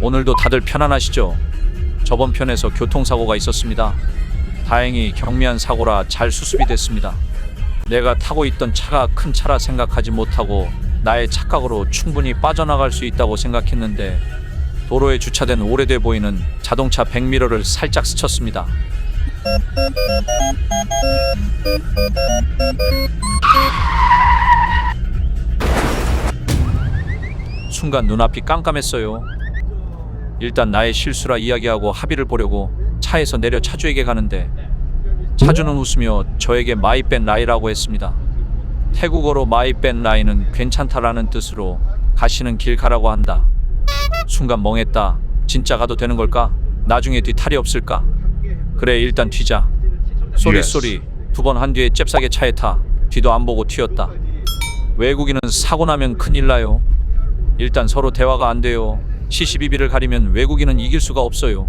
오늘도 다들 편안하시죠? 저번 편에서 교통사고가 있었습니다. 다행히 경미한 사고라 잘 수습이 됐습니다. 내가 타고 있던 차가 큰 차라 생각하지 못하고 나의 착각으로 충분히 빠져나갈 수 있다고 생각했는데 도로에 주차된 오래돼 보이는 자동차 백미러를 살짝 스쳤습니다. 순간 눈앞이 깜깜했어요. 일단 나의 실수라 이야기하고 합의를 보려고 차에서 내려 차주에게 가는데 차주는 웃으며 저에게 마이밴 라이라고 했습니다. 태국어로 마이밴 라이는 괜찮다라는 뜻으로 가시는 길 가라고 한다. 순간 멍했다. 진짜 가도 되는 걸까? 나중에 뒤탈이 없을까? 그래 일단 튀자. Yes. 쏘리 두 번 한 뒤에 잽싸게 차에 타. 뒤도 안 보고 튀었다. 외국인은 사고 나면 큰일 나요. 일단 서로 대화가 안 돼요. 시시비비를 가리면 외국인은 이길 수가 없어요.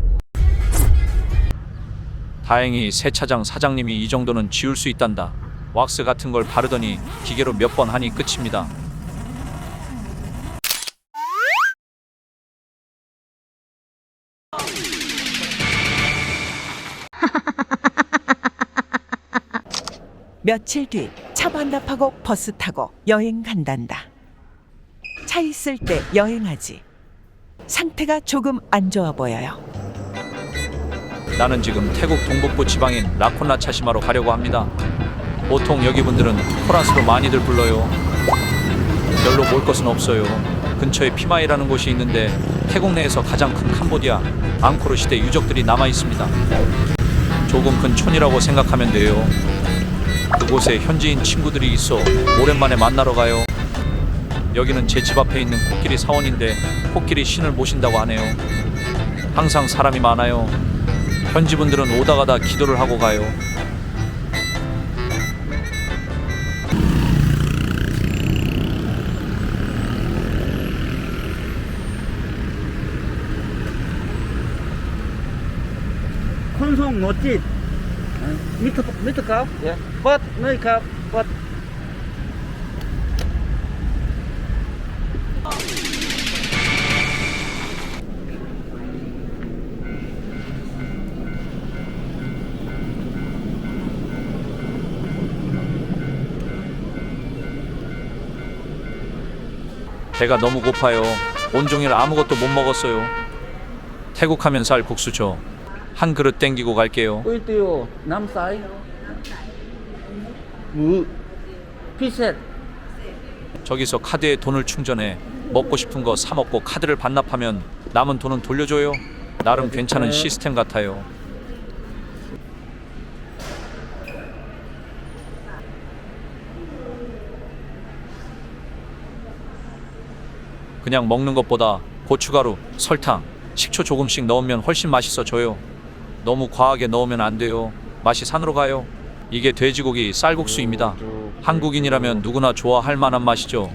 다행히 세차장 사장님이 이 정도는 지울 수 있단다. 왁스 같은 걸 바르더니 기계로 몇 번 하니 끝입니다. 며칠 뒤 차 반납하고 버스 타고 여행 간단다. 차 있을 때 여행하지. 상태가 조금 안 좋아 보여요. 나는 지금 태국 동북부 지방인 라콘라 차시마로 가려고 합니다. 보통 여기 분들은 코란스로 많이들 불러요. 별로 볼 것은 없어요. 근처에 피마이라는 곳이 있는데 태국 내에서 가장 큰 캄보디아 앙코르 시대 유적들이 남아 있습니다. 조금 큰 촌이라고 생각하면 돼요. 그곳에 현지인 친구들이 있어 오랜만에 만나러 가요. 여기는 제 집 앞에 있는 코끼리 사원인데 코끼리 신을 모신다고 하네요. 항상 사람이 많아요. 현지 분들은 오다 가다 기도를 하고 가요. chít mít thực mít thực cao bớt nơi cao bớt 배가 너무 고파요. 온종일 아무것도 못 먹었어요. 태국 하면 쌀 국수죠. 한 그릇 땡기고 갈게요. năm sái ngự 피셋 저기서 카드에 돈을 충전해 먹고 싶은 거 사 먹고 카드를 반납하면 남은 돈은 돌려줘요. 나름 괜찮은 시스템 같아요. 그냥 먹는 것보다 고춧가루, 설탕, 식초 조금씩 넣으면 훨씬 맛있어져요. 너무 과하게 넣으면 안 돼요. 맛이 산으로 가요. 이게 돼지고기 쌀국수입니다. 한국인이라면 누구나 좋아할 만한 맛이죠.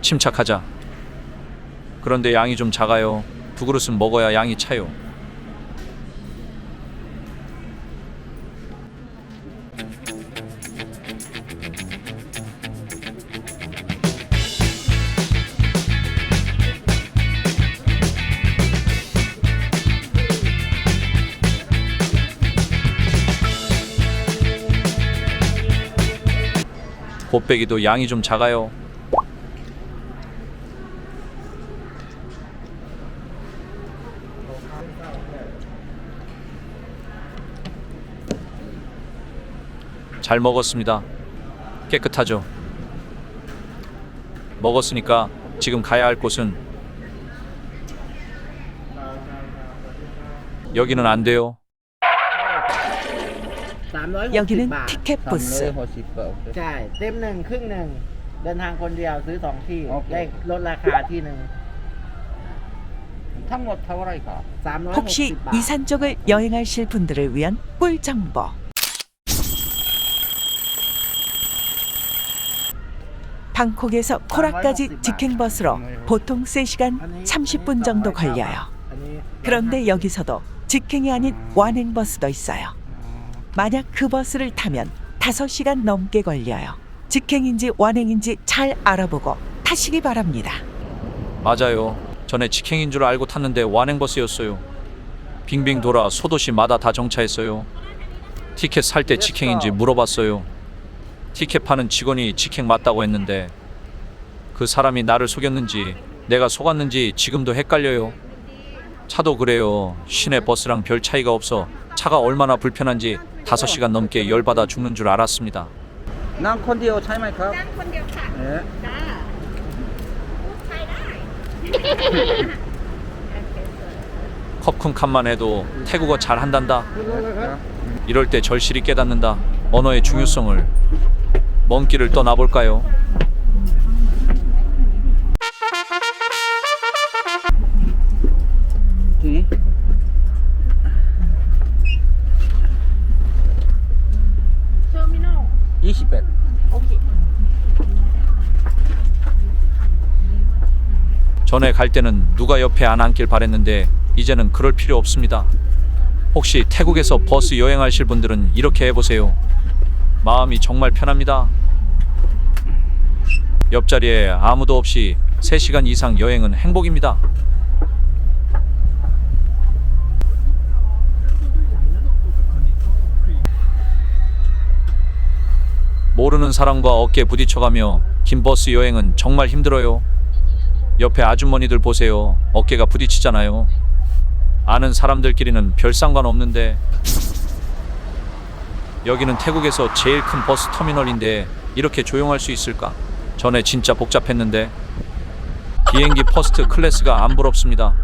침착하자. 그런데 양이 좀 작아요. 두 그릇은 먹어야 양이 차요. 곱빼기도 양이 좀 작아요. 잘 먹었습니다. 깨끗하죠. 먹었으니까 지금 가야 할 곳은 여기는 안 돼요. 360 여기는 บาท 티켓 부스. ใช่ เต็มหนึ่งครึ่งหนึ่ง เดินทางคนเดียวซื้อสองที่ ได้ลดราคาที่หนึ่ง ทั้งหมดเท่าไหรครับ 360 혹시 บาท 이산 쪽을 여행하실 분들을 위한 꿀 정보. 방콕에서 코라까지 직행버스로 보통 3시간 30분 정도 걸려요. อันนี้ 그런데 여기서도 직행이 아닌 완행버스도 있어요. 만약 그 버스를 타면 5시간 넘게 걸려요. 직행인지 완행인지 잘 알아보고 타시기 바랍니다. 맞아요. 전에 직행인 줄 알고 탔는데 완행버스였어요. 빙빙 돌아 소도시마다 다 정차했어요. 티켓 살 때 직행인지 물어봤어요. 티켓 파는 직원이 직행 맞다고 했는데 그 사람이 나를 속였는지 내가 속았는지 지금도 헷갈려요. 차도 그래요. 시내 버스랑 별 차이가 없어 차가 얼마나 불편한지 5시간 넘게 열받아 죽는 줄 알았습니다. นั่งคนเดียวใช่ไหมครับ นั่งคนเดียวค่ะ เอ๊ะ จ้าพูดไทยได้ 컵쿵칸만 해도 태국어 잘 한단다. ครับ 이럴 때 절실히 깨닫는다. 언어의 중요성을. 먼 길을 떠나볼까요? 전에 갈 때는 누가 옆에 안 앉길 바랬는데 이제는 그럴 필요 없습니다. 혹시 태국에서 버스 여행하실 분들은 이렇게 해보세요. 마음이 정말 편합니다. 옆자리에 아무도 없이 3시간 이상 여행은 행복입니다. 모르는 사람과 어깨 부딪혀가며 긴 버스 여행은 정말 힘들어요. 옆에 아주머니들 보세요. 어깨가 부딪히잖아요. 아는 사람들끼리는 별 상관 없는데 여기는 태국에서 제일 큰 버스 터미널인데 이렇게 조용할 수 있을까? 전에 진짜 복잡했는데 비행기 퍼스트 클래스가 안 부럽습니다.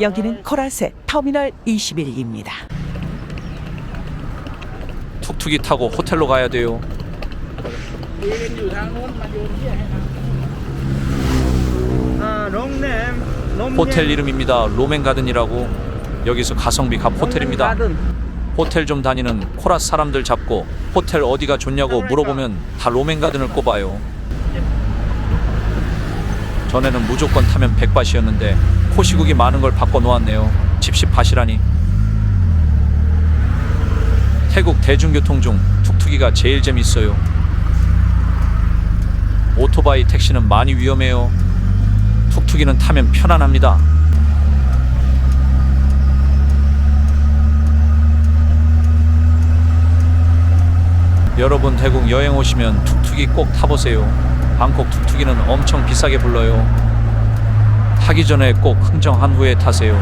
여기는 코라세 터미널 21입니다. 툭툭이 타고 호텔로 가야 돼요. 호텔 이름입니다. 로맨 가든이라고. 여기서 가성비 값 호텔입니다. 호텔 좀 다니는 코라 사람들 잡고 호텔 어디가 좋냐고 물어보면 다 로맨 가든을 꼽아요. 전에는 무조건 타면 백밭이었는데 코시국이 많은 걸 바꿔 놓았네요. 칩십밭이라니. 태국 대중교통 중 툭툭이가 제일 재밌어요. 오토바이 택시는 많이 위험해요. 툭툭이는 타면 편안합니다. 여러분 태국 여행 오시면 툭툭이 꼭 타보세요. 방콕 툭툭이는 엄청 비싸게 불러요. 타기 전에 꼭 흥정한 후에 타세요.